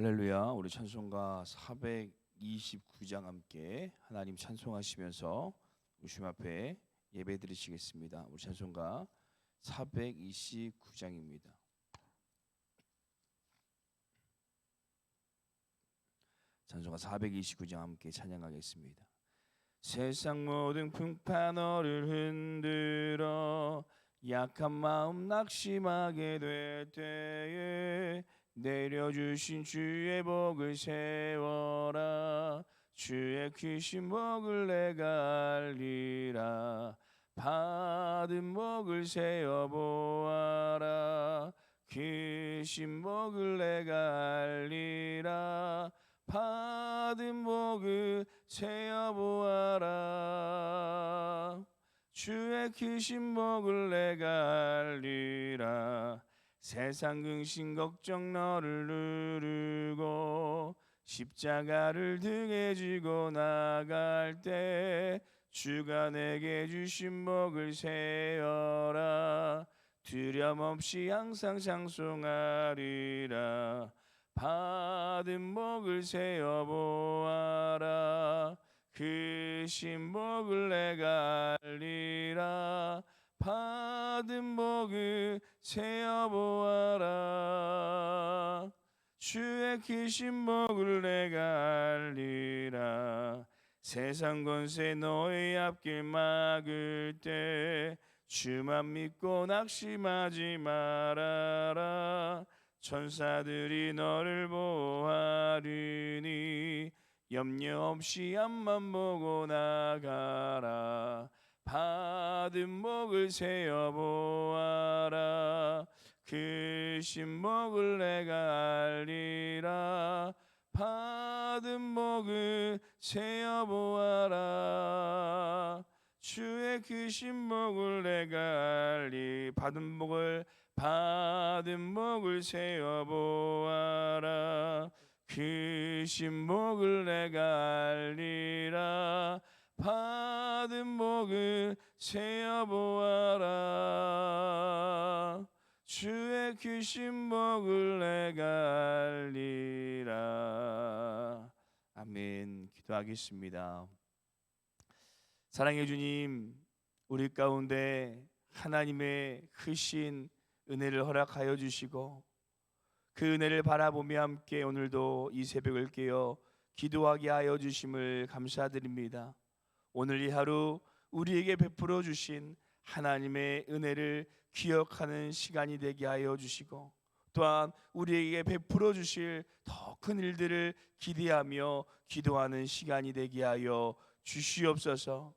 할렐루야. 우리 찬송가 429장 함께 하나님 찬송하시면서 주님 앞에 예배 드리시겠습니다. 우리 찬송가 429장입니다. 찬송가 429장 함께 찬양하겠습니다. 세상 모든 풍파 너를 흔들어 약한 마음 낙심하게 될 때에 내려주신 주의 복을 세워라. 주의 크신 복을 내가 알리라. 받은 복을 세어보아라. 크신 복을 내가 알리라. 받은 복을 세어보아라. 주의 크신 복을 내가 알리라 세상 근심 걱정 너를 누르고 십자가를 등에 지고 나갈 때 주가 내게 주신 복을 세어라. 두려움 없이 항상 장송하리라. 받은 복을 세어 보아라. 그 신복을 내가 알리라. 받 은 복을 세어보아라. 주의 크신 복을 내가 알리라. 세상 권세 너의 앞길 막을 때 주만 믿고 낙심하지 말아라. 천사들이 너를 보하리니 염려 없이 앞만 보고 나가라 받은 복을 세어 보아라. 그 신복을 내가 알리라. 받은 복을 세어 보아라. 주의 그 신복을 내가 알리 받은 복을 받은 복을 세어 보아라. 그 신복을 내가 알리라 받은 복을 세어보아라. 주의 크신 복을 내가 알리라. 아멘. 기도하겠습니다. 사랑해 주님 우리 가운데 하나님의 크신 은혜를 허락하여 주시고 그 은혜를 바라보며 함께 오늘도 이 새벽을 깨어 기도하게 하여 주심을 감사드립니다. 오늘 이 하루 우리에게 베풀어 주신 하나님의 은혜를 기억하는 시간이 되게 하여 주시고 또한 우리에게 베풀어 주실 더 큰 일들을 기대하며 기도하는 시간이 되게 하여 주시옵소서.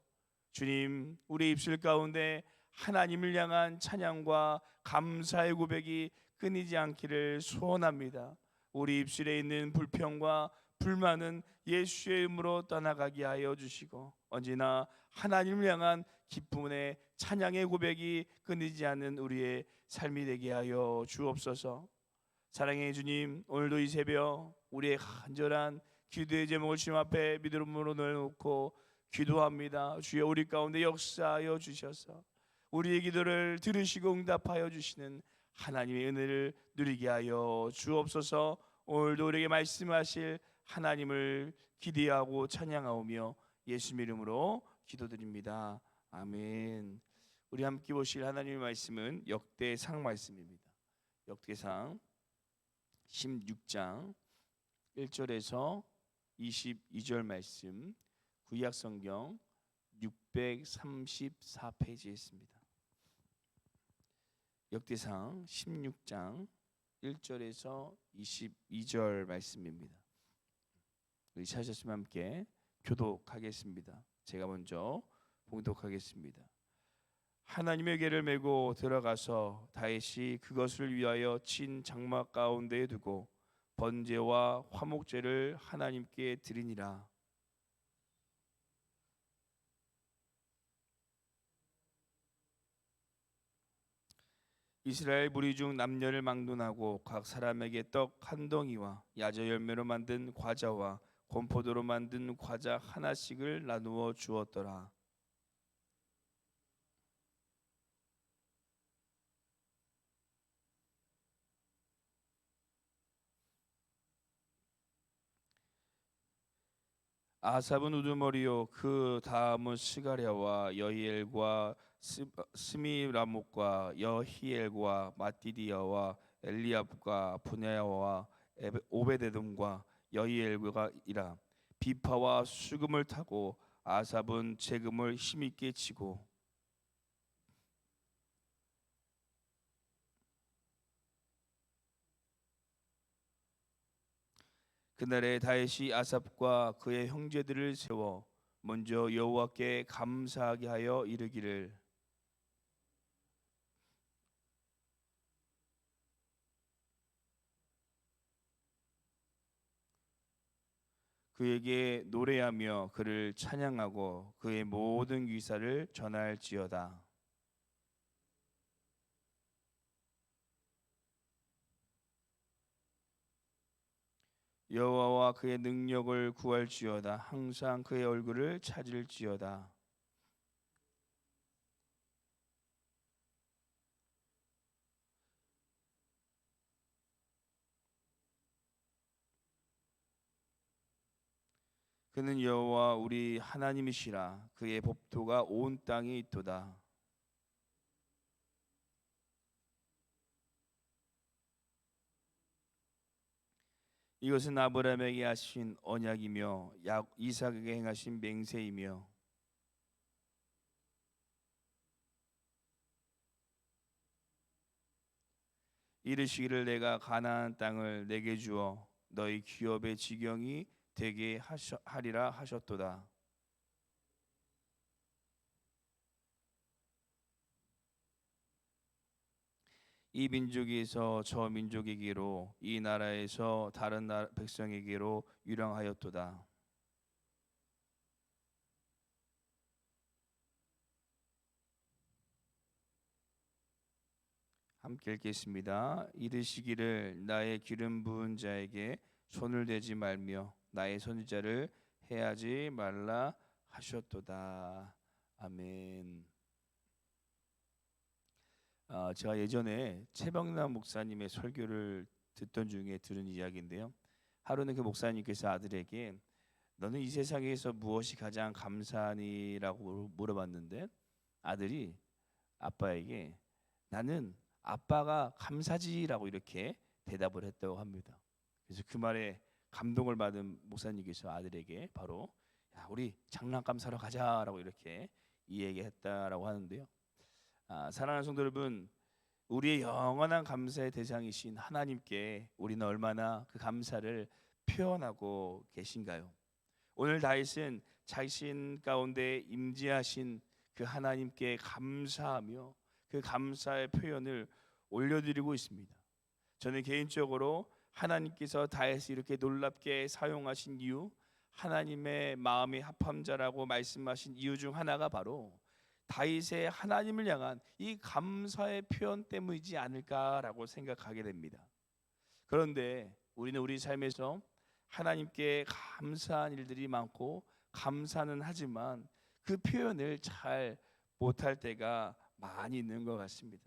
주님, 우리 입술 가운데 하나님을 향한 찬양과 감사의 고백이 끊이지 않기를 소원합니다. 우리 입술에 있는 불평과 불만은 예수의 이름으로 떠나가게 하여 주시고 언제나 하나님을 향한 기쁨의 찬양의 고백이 끊이지 않는 우리의 삶이 되게 하여 주옵소서. 사랑의 주님, 오늘도 이 새벽 우리의 간절한 기도의 제목을 주님 앞에 믿음으로 내놓고 기도합니다. 주여 우리 가운데 역사하여 주셔서 우리의 기도를 들으시고 응답하여 주시는 하나님의 은혜를 누리게 하여 주옵소서. 오늘도 우리에게 말씀하실 하나님을 기대하고 찬양하오며 예수 이름으로 기도드립니다. 아멘. 우리 함께 보실 하나님의 말씀은 역대상 말씀입니다. 역대상 16장 1절에서 22절 말씀 구약 성경 634페이지에 있습니다. 역대상 16장 1절에서 22절 말씀입니다. 우리 찾으시면 함께 교독하겠습니다. 제가 먼저 봉독하겠습니다. 하나님의 궤를 메고 들어가서 다윗이 그것을 위하여 친 장막 가운데에 두고 번제와 화목제를 하나님께 드리니라. 이스라엘 무리 중 남녀를 막론하고 각 사람에게 떡 한 덩이와 야저 열매로 만든 과자와 곤포도로 만든 과자 하나씩을 나누어 주었더라. 아삽은 우두머리요 그 다음은 스가랴와 여히엘과 스- 스미라목과 여히엘과 마띠디아와 엘리압과 분야와 오베데돔과 여히엘과 이라 비파와 수금을 타고 아삽은 재금을 힘있게 치고 그날에 다윗이 아삽과 그의 형제들을 세워 먼저 여호와께 감사하게 하여 이르기를 그에게 노래하며 그를 찬양하고 그의 모든 귀사를 전할지어다. 여호와와 그의 능력을 구할지어다. 항상 그의 얼굴을 찾을지어다. 그는 여호와 우리 하나님이시라 그의 법도가 온 땅에 있도다. 이것은 아브라함에게 하신 언약이며 야- 이삭에게 행하신 맹세이며 이르시기를 내가 가나안 땅을 내게 주어 너희 기업의 지경이 되게 하셔, 하리라 하셨도다. 이 민족에서 저 민족에게로 이 나라에서 다른 나라 백성에게로 유랑하였도다. 함께 읽겠습니다. 이르시기를 나의 기름 부은 자에게 손을 대지 말며 나의 선지자를 해하지 말라 하셨도다. 아멘. 아, 제가 예전에 최병남 목사님의 설교를 듣던 중에 들은 이야기인데요. 하루는 그 목사님께서 아들에게 너는 이 세상에서 무엇이 가장 감사하니라고 물어봤는데 아들이 아빠에게 나는 아빠가 감사지라고 이렇게 대답을 했다고 합니다. 그래서 그 말에 감동을 받은 목사님께서 아들에게 바로 야, 우리 장난감 사러 가자라고 이렇게 이야기했다라고 하는데요. 아, 사랑하는 성도 여러분, 우리의 영원한 감사의 대상이신 하나님께 우리는 얼마나 그 감사를 표현하고 계신가요? 오늘 다윗은 자신 가운데 임재하신 그 하나님께 감사하며 그 감사의 표현을 올려드리고 있습니다. 저는 개인적으로 하나님께서 다윗을 이렇게 놀랍게 사용하신 이유, 하나님의 마음의 합함자라고 말씀하신 이유 중 하나가 바로 다윗의 하나님을 향한 이 감사의 표현 때문이지 않을까라고 생각하게 됩니다. 그런데 우리는 우리 삶에서 하나님께 감사한 일들이 많고 감사는 하지만 그 표현을 잘 못할 때가 많이 있는 것 같습니다.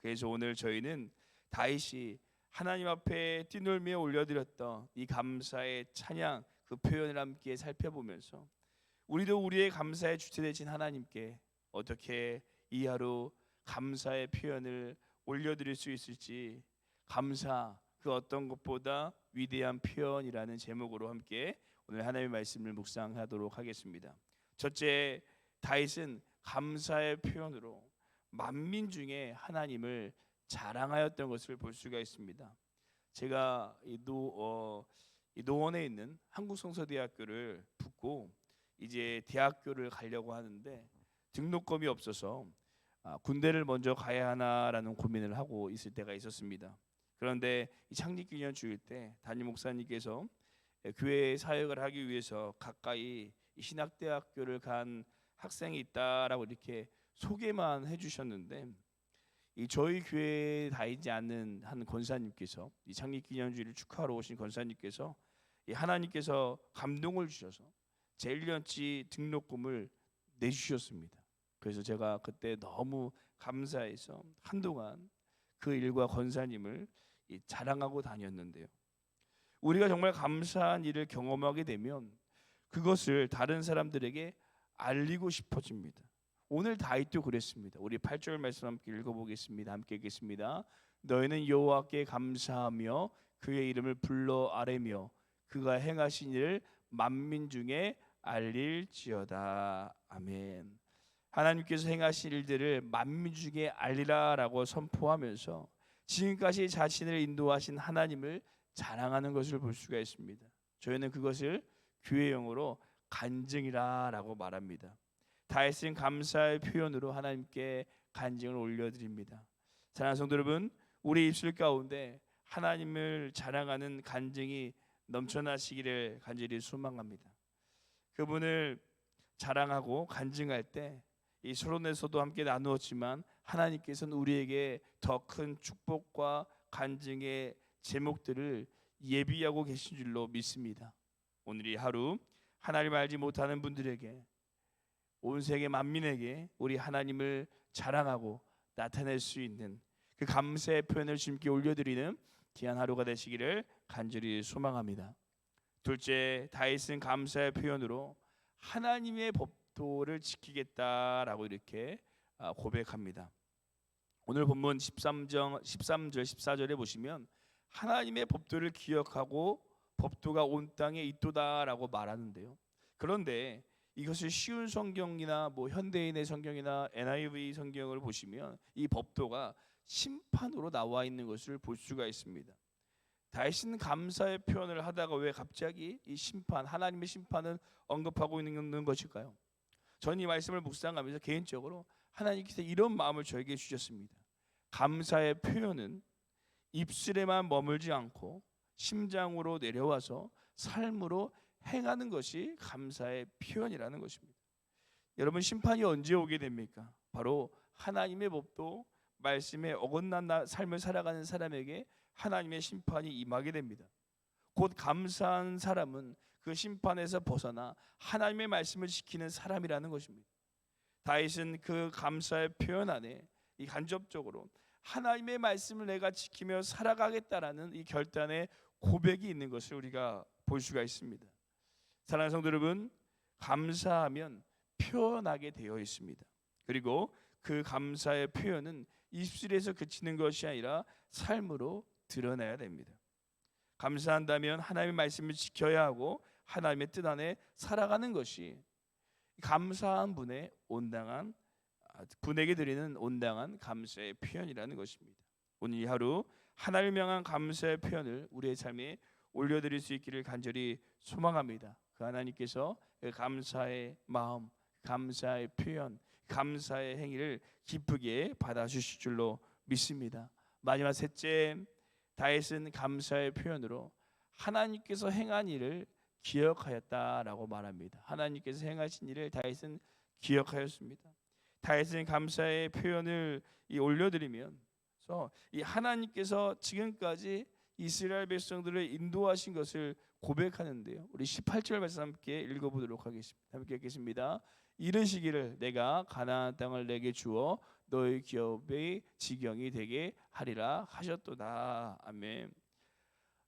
그래서 오늘 저희는 다윗이 하나님 앞에 뛰놀며 올려드렸던 이 감사의 찬양 그 표현을 함께 살펴보면서 우리도 우리의 감사의 주체 되신 하나님께 어떻게 이 하루 감사의 표현을 올려드릴 수 있을지 감사 그 어떤 것보다 위대한 표현이라는 제목으로 함께 오늘 하나님의 말씀을 묵상하도록 하겠습니다. 첫째 다윗은 감사의 표현으로 만민 중에 하나님을 자랑하였던 것을 볼 수가 있습니다. 제가 이, 노, 어, 이 노원에 있는 한국성서대학교를 붙고 이제 대학교를 가려고 하는데 등록금이 없어서 아, 군대를 먼저 가야 하나라는 고민을 하고 있을 때가 있었습니다. 그런데 이 창립기념 주일 때 담임 목사님께서 교회 사역을 하기 위해서 가까이 이 신학대학교를 간 학생이 있다라고 이렇게 소개만 해주셨는데 이 저희 교회에 다니지 않는 한 권사님께서 이 창립 기념주의를 축하하러 오신 권사님께서 이 하나님께서 감동을 주셔서 제 1년치 등록금을 내주셨습니다. 그래서 제가 그때 너무 감사해서 한동안 그 일과 권사님을 이 자랑하고 다녔는데요. 우리가 정말 감사한 일을 경험하게 되면 그것을 다른 사람들에게 알리고 싶어집니다. 오늘 다윗도 그랬습니다. 우리 8절 말씀 함께 읽어보겠습니다. 함께 읽겠습니다. 너희는 여호와께 감사하며 그의 이름을 불러 아뢰며 그가 행하신 일을 만민 중에 알릴지어다. 아멘. 하나님께서 행하신 일들을 만민 중에 알리라라고 선포하면서 지금까지 자신을 인도하신 하나님을 자랑하는 것을 볼 수가 있습니다. 저희는 그것을 교회용어로 간증이라라고 말합니다. 다윗은 감사의 표현으로 하나님께 간증을 올려드립니다. 사랑하는 성도 여러분, 우리 입술 가운데 하나님을 자랑하는 간증이 넘쳐나시기를 간절히 소망합니다. 그분을 자랑하고 간증할 때 이 서론에서도 함께 나누었지만 하나님께서는 우리에게 더 큰 축복과 간증의 제목들을 예비하고 계신 줄로 믿습니다. 오늘 이 하루 하나님 알지 못하는 분들에게 온 세계 만민에게 우리 하나님을 자랑하고 나타낼 수 있는 그 감사의 표현을 주님께 올려드리는 귀한 하루가 되시기를 간절히 소망합니다. 둘째, 다윗은 감사의 표현으로 하나님의 법도를 지키겠다라고 이렇게 아, 고백합니다. 오늘 본문 13절, 13절, 14절에 보시면 하나님의 법도를 기억하고 법도가 온 땅에 있도다라고 말하는데요. 그런데 이것을 쉬운 성경이나 뭐 현대인의 성경이나 NIV 성경을 보시면 이 법도가 심판으로 나와 있는 것을 볼 수가 있습니다. 다윗은 감사의 표현을 하다가 왜 갑자기 이 심판 하나님의 심판을 언급하고 있는 것일까요? 저는 이 말씀을 묵상하면서 개인적으로 하나님께서 이런 마음을 저에게 주셨습니다. 감사의 표현은 입술에만 머물지 않고 심장으로 내려와서 삶으로 행하는 것이 감사의 표현이라는 것입니다. 여러분 심판이 언제 오게 됩니까? 바로 하나님의 법도 말씀에 어긋난 삶을 살아가는 사람에게 하나님의 심판이 임하게 됩니다. 곧 감사한 사람은 그 심판에서 벗어나 하나님의 말씀을 지키는 사람이라는 것입니다. 다윗은 그 감사의 표현 안에 이 간접적으로 하나님의 말씀을 내가 지키며 살아가겠다라는 이 결단의 고백이 있는 것을 우리가 볼 수가 있습니다. 사랑하는 성도 여러분, 감사하면 표현하게 되어 있습니다. 그리고 그 감사의 표현은 입술에서 그치는 것이 아니라 삶으로 드러내야 됩니다. 감사한다면 하나님의 말씀을 지켜야 하고 하나님의 뜻 안에 살아가는 것이 감사한 분의 온당한 아, 분에게 드리는 온당한 감사의 표현이라는 것입니다. 오늘 이 하루 하나님을 향한 감사의 표현을 우리의 삶에 올려드릴 수 있기를 간절히 소망합니다. 그 하나님께서 그 감사의 마음, 감사의 표현, 감사의 행위를 기쁘게 받아주실 줄로 믿습니다. 마지막 셋째, 다윗은 감사의 표현으로 하나님께서 행한 일을 기억하였다라고 말합니다. 하나님께서 행하신 일을 다윗은 기억하였습니다. 다윗은 감사의 표현을 올려드리면 이 하나님께서 지금까지 이스라엘 백성들을 인도하신 것을 고백하는데요. 우리 18절 말씀 함께 읽어보도록 하겠습니다. 함께 읽겠습니다. 이르시기를 내가 가나안 땅을 내게 주어 너희 기업의 지경이 되게 하리라 하셨도다. 아멘.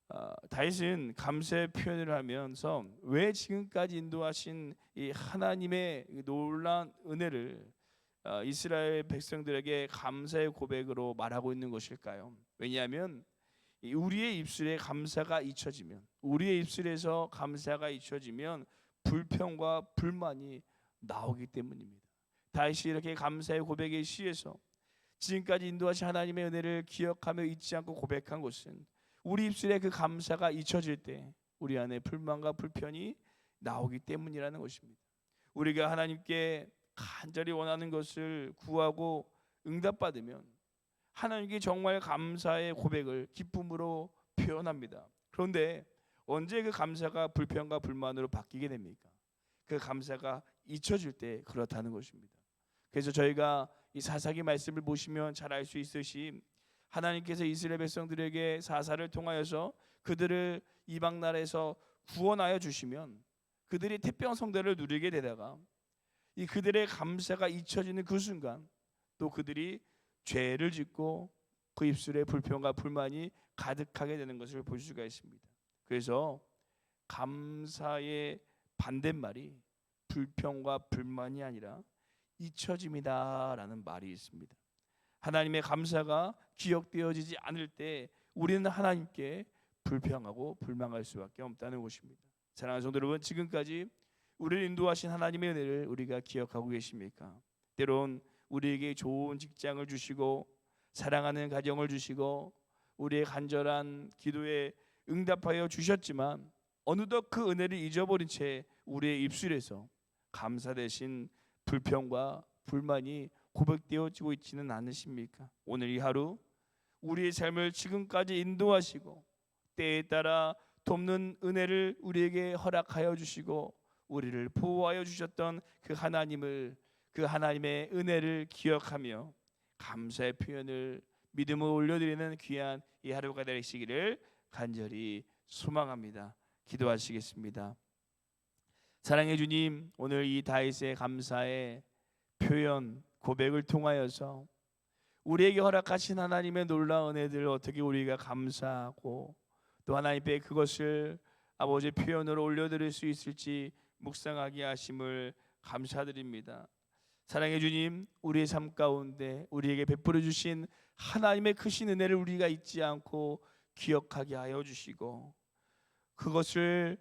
어, 다윗은 감사의 표현을 하면서 왜 지금까지 인도하신 이 하나님의 놀란 은혜를 어, 이스라엘 백성들에게 감사의 고백으로 말하고 있는 것일까요? 왜냐하면 우리의 입술에 감사가 잊혀지면 우리의 입술에서 감사가 잊혀지면 불평과 불만이 나오기 때문입니다. 다시 이렇게 감사의 고백의 시에서 지금까지 인도하신 하나님의 은혜를 기억하며 잊지 않고 고백한 것은 우리 입술에 그 감사가 잊혀질 때 우리 안에 불만과 불편이 나오기 때문이라는 것입니다. 우리가 하나님께 간절히 원하는 것을 구하고 응답받으면 하나님께 정말 감사의 고백을 기쁨으로 표현합니다. 그런데 언제 그 감사가 불평과 불만으로 바뀌게 됩니까? 그 감사가 잊혀질 때 그렇다는 것입니다. 그래서 저희가 이 사사기 말씀을 보시면 잘 알 수 있으시 하나님께서 이스라엘 백성들에게 사사를 통하여서 그들을 이방 나라에서 구원하여 주시면 그들이 태평 성대를 누리게 되다가 이 그들의 감사가 잊혀지는 그 순간 또 그들이 죄를 짓고 그 입술에 불평과 불만이 가득하게 되는 것을 볼 수가 있습니다. 그래서 감사의 반대말이 불평과 불만이 아니라 잊혀짐이다라는 말이 있습니다. 하나님의 감사가 기억되어지지 않을 때 우리는 하나님께 불평하고 불망할 수밖에 없다는 것입니다. 사랑하는 성도 여러분, 지금까지 우리를 인도하신 하나님의 은혜를 우리가 기억하고 계십니까? 때론 우리에게 좋은 직장을 주시고 사랑하는 가정을 주시고 우리의 간절한 기도에 응답하여 주셨지만 어느덧 그 은혜를 잊어버린 채 우리의 입술에서 감사 대신 불평과 불만이 고백되어지고 있지는 않으십니까? 오늘 이 하루 우리의 삶을 지금까지 인도하시고 때에 따라 돕는 은혜를 우리에게 허락하여 주시고 우리를 보호하여 주셨던 그 하나님을 그 하나님의 은혜를 기억하며 감사의 표현을 믿음으로 올려드리는 귀한 이 하루가 되시기를 간절히 소망합니다. 기도하시겠습니다. 사랑해 주님, 오늘 이 다윗의 감사의 표현 고백을 통하여서 우리에게 허락하신 하나님의 놀라운 은혜들 어떻게 우리가 감사하고 또 하나님께 그것을 아버지 표현으로 올려드릴 수 있을지 묵상하게 하심을 감사드립니다. 사랑해 주님, 우리의 삶 가운데 우리에게 베풀어 주신 하나님의 크신 은혜를 우리가 잊지 않고 기억하게 하여 주시고 그것을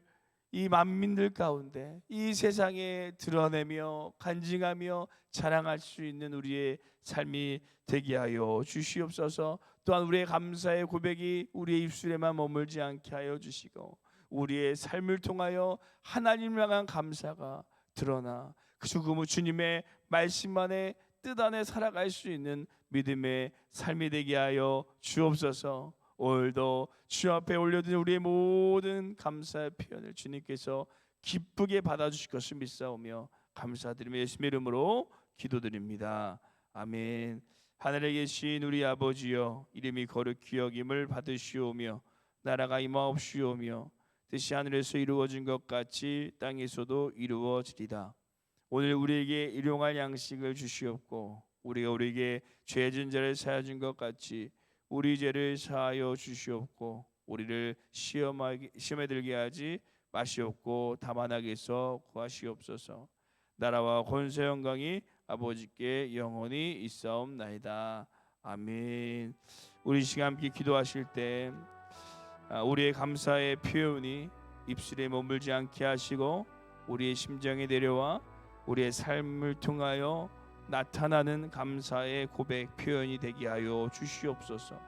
이 만민들 가운데 이 세상에 드러내며 간증하며 자랑할 수 있는 우리의 삶이 되게 하여 주시옵소서. 또한 우리의 감사의 고백이 우리의 입술에만 머물지 않게 하여 주시고 우리의 삶을 통하여 하나님을 향한 감사가 드러나 그 죽음의 주님의 말씀 안에 뜻 안에 살아갈 수 있는 믿음의 삶이 되게 하여 주옵소서. 오늘도 주 앞에 올려드린 우리의 모든 감사의 표현을 주님께서 기쁘게 받아주실 것을 믿사오며 감사드리며 예수의 이름으로 기도드립니다. 아멘. 하늘에 계신 우리 아버지여 이름이 거룩히 여김을 받으시오며 나라가 임하옵시오며 뜻이 하늘에서 이루어진 것 같이 땅에서도 이루어지리다. 오늘 우리에게 일용할 양식을 주시옵고 우리가 우리에게 죄진 자를 사하준 것 같이 우리 죄를 사하여 주시옵고 우리를 시험하게 시험에 들게 하지 마시옵고 다만 악에서 구하시옵소서. 나라와 권세 영광이 아버지께 영원히 있사옵나이다. 아멘. 우리 시간 함께 기도하실 때 아, 우리의 감사의 표현이 입술에 머물지 않게 하시고 우리의 심정에 내려와 우리의 삶을 통하여 나타나는 감사의 고백 표현이 되게 하여 주시옵소서.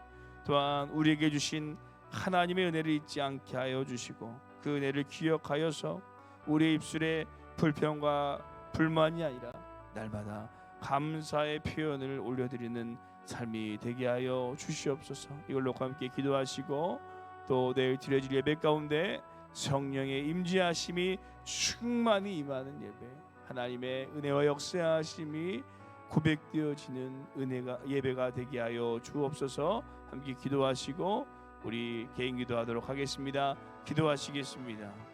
또한 우리에게 주신 하나님의 은혜를 잊지 않게 하여 주시고 그 은혜를 기억하여서 우리의 입술에 불평과 불만이 아니라 날마다 감사의 표현을 올려드리는 삶이 되게 하여 주시옵소서. 이걸로 함께 기도하시고 또 내일 드려질 예배 가운데 성령의 임재하심이 충만히 임하는 예배 하나님의 은혜와 역사하심이 고백되어지는 은혜가 예배가 되게 하여 주옵소서. 함께 기도하시고 우리 개인 기도하도록 하겠습니다. 기도하시겠습니다